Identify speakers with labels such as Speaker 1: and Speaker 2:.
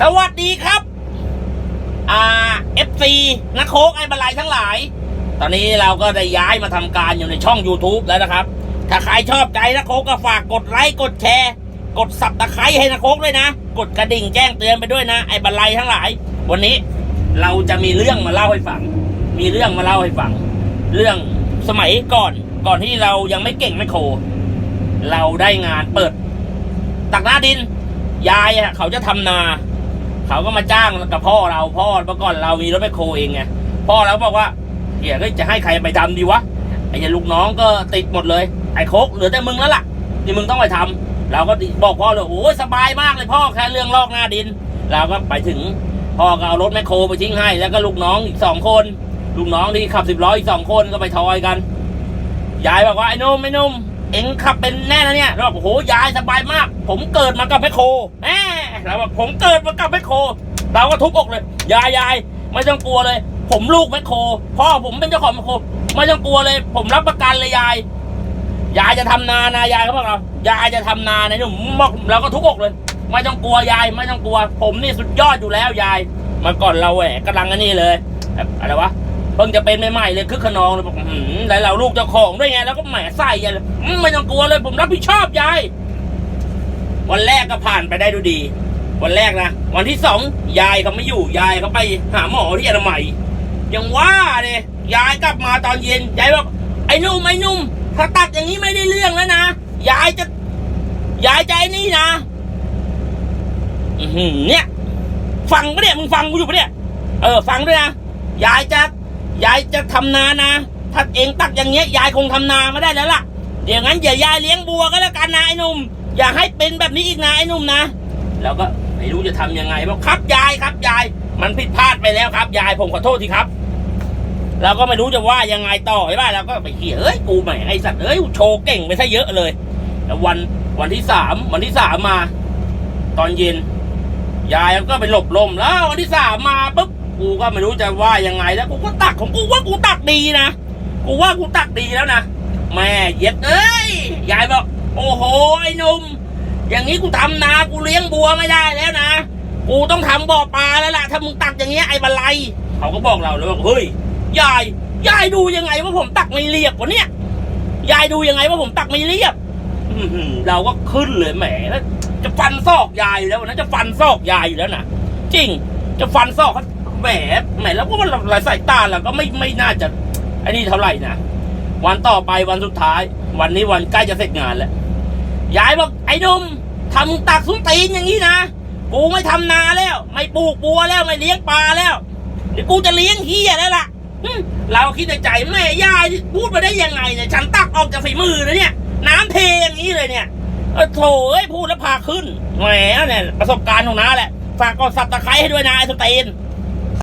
Speaker 1: สวัสดีครับ อ่าเอฟซีนักโคกไอ้บรรลัยทั้งหลาย ตอนนี้เราก็ได้ย้ายมาทำการอยู่ในช่อง YouTube แล้วนะครับ ถ้าใครชอบใจนักโคกก็ฝากกดไลค์กดแชร์ กดสับตะไคร้ให้นักโคกด้วยนะ กดกระดิ่งแจ้งเตือนไปด้วยนะ ไอ้บรรลัยทั้งหลาย วันนี้เราจะมีเรื่องมาเล่าให้ฟัง มีเรื่องมาเล่าให้ฟัง เรื่องสมัยก่อนก่อนที่เรายังไม่เก่งไม่โค เราได้งานเปิด ตักหน้าดิน ยายเขาจะทำนา เขาก็มาจ้างกับพ่อเราพ่อเมื่อก่อนเรามีรถแมคโครเองไงพ่อเราบอกว่าเดี๋ยวจะให้ใครไปทำดีวะไอ้ลูกน้องก็ติดหมดเลย ไอ้โคกเหลือแต่มึงแล้วล่ะที่มึงต้องไปทำเราก็บอกพ่อเลยโอ้ยสบายมากเลยพ่อแค่เรื่องลอกหน้าดิน เราก็ไปถึงพ่อก็เอารถแมคโครไปทิ้งให้ แล้วก็ลูกน้องอีกสองคน ลูกน้องที่ขับสิบล้ออีกสองคนก็ไปทอยกันยายบอกว่าไอ้นุ่มไอ้นุ่ม เอ็งขับเป็นแน่นะเนี่ยเราบอกโอ้โหยายสบายมาก ผมเกิดมากับแมคโครแหมเราบอกผมเกิดมากับแมคโครเราก็ทุบอกเลย ยายยายไม่ต้องกลัวเลย ผมลูกแมคโครพ่อผมเป็นเจ้าของแมคโครไม่ต้องกลัวเลย ผมรับประกันเลยยายยายจะทำนานะยายเขาบอกเรายายจะทำนานะหนุ่มบอกเราก็ทุบอกเลย ไม่ต้องกลัวยายไม่ต้องกลัว ผมนี่สุดยอดอยู่แล้วยายเมาก่อนเราแหวกกำลังอันนี้เลยอะไรวะ เพิ่งจะเป็นใหม่ๆเลยคึกขนองเลยบอกหืมแล้วเราลูกเจ้าของด้วยไงแล้วก็แหมใส่ยันเลยไม่ต้องกลัวเลยผมรับผิดชอบยายวันแรกก็ผ่านไปได้ดูดี วันแรกนะวันที่สองยายเขาไม่อยู่ยายเขาไปหาหมอที่อนามัยยังว่าเลยยายกลับมาตอนเย็นยายบอกไอ้นุ่มไอ้นุ่มถ้าตัดอย่างนี้ไม่ได้เรื่องแล้วนะยายจะยายใจนี่นะอืเนี่ย ฟังปะเนี่ยมึงฟังกูอยู่ปะเนี่ยเออ ฟังด้วยนะยายจะ ยายจะทำนานะ ถ้าเองตักอย่างเงี้ยยายคงทำนาไม่ได้แล้วล่ะเดี๋ยวงั้นอย่ายายเลี้ยงบัวก็แล้วกันนะไอ้หนุ่ม อย่าให้เป็นแบบนี้อีกนะไอ้หนุ่มนะแล้วก็ไม่รู้จะทำยังไงบอกครับยายครับยาย มันผิดพลาดไปแล้วครับ ยายผมขอโทษทีครับเราก็ไม่รู้จะว่ายังไงต่อใช่ป่ะเราก็ไปเขียเอ้ยกูแหม่ไอ้สัตว์เอ้ยโชว์เก่งไปซะเยอะเลย แล้ววันวันที่สามวันที่สามมา ตอนเย็น ยายก็ไปหลบลมแล้ววันที่สามมาปุ๊บ กูก็ไม่รู้จะว่ายังไงแล้วกูก็ตักของกูว่ากูตักดีนะกูว่ากูตักดีแล้วนะแม่เย็ดเอ้ยยายบอกโอ้โหไอ้นุ่มอย่างนี้กูทำนากูเลี้ยงบัวไม่ได้แล้วนะกูต้องทำบ่อปลาแล้วล่ะถ้ามึงตักอย่างเงี้ยไอ้บันไลเขาก็บอกเราเลยว่าเฮ้ยยายยายดูยังไงว่าผมตักไม่เรียบวะเนี่ยยายดูยังไงว่าผมตักไม่เรียบเราก็ขึ้นเลยแหมแล้วจะฟันซอกยายอยู่แล้วนะจะฟันซอกยายอยู่แล้วนะจริง จะฟันซอกเขา แหมแหมแล้วก็มันหลายสายตาเราก็ไม่ไม่น่าจะไอ้นี่เท่าไหร่นะวันต่อไปวันสุดท้าย วันนี้วันใกล้จะเสร็จงานแล้วยายบอกไอ้นุ่มทำตักซุ้มตีนอย่างนี้นะกูไม่ทำนาแล้ว ไม่ปลูกบัวแล้วไม่เลี้ยงปลาแล้วเดี๋ยวกูจะเลี้ยงเฮียแล้วล่ะเราคิดในใจแม่ยายพูดมาได้ยังไงเนี่ยฉันตักออกจากฝีมือนะเนี่ย น้ำเทอย่างนี้เลยเนี่ยโถเอ้ยพูดแล้วพาขึ้นแหมเนี่ยประสบการณ์ของน้าแหละฝากกดสับตะไคร้ให้ด้วยนะไอ้สเตน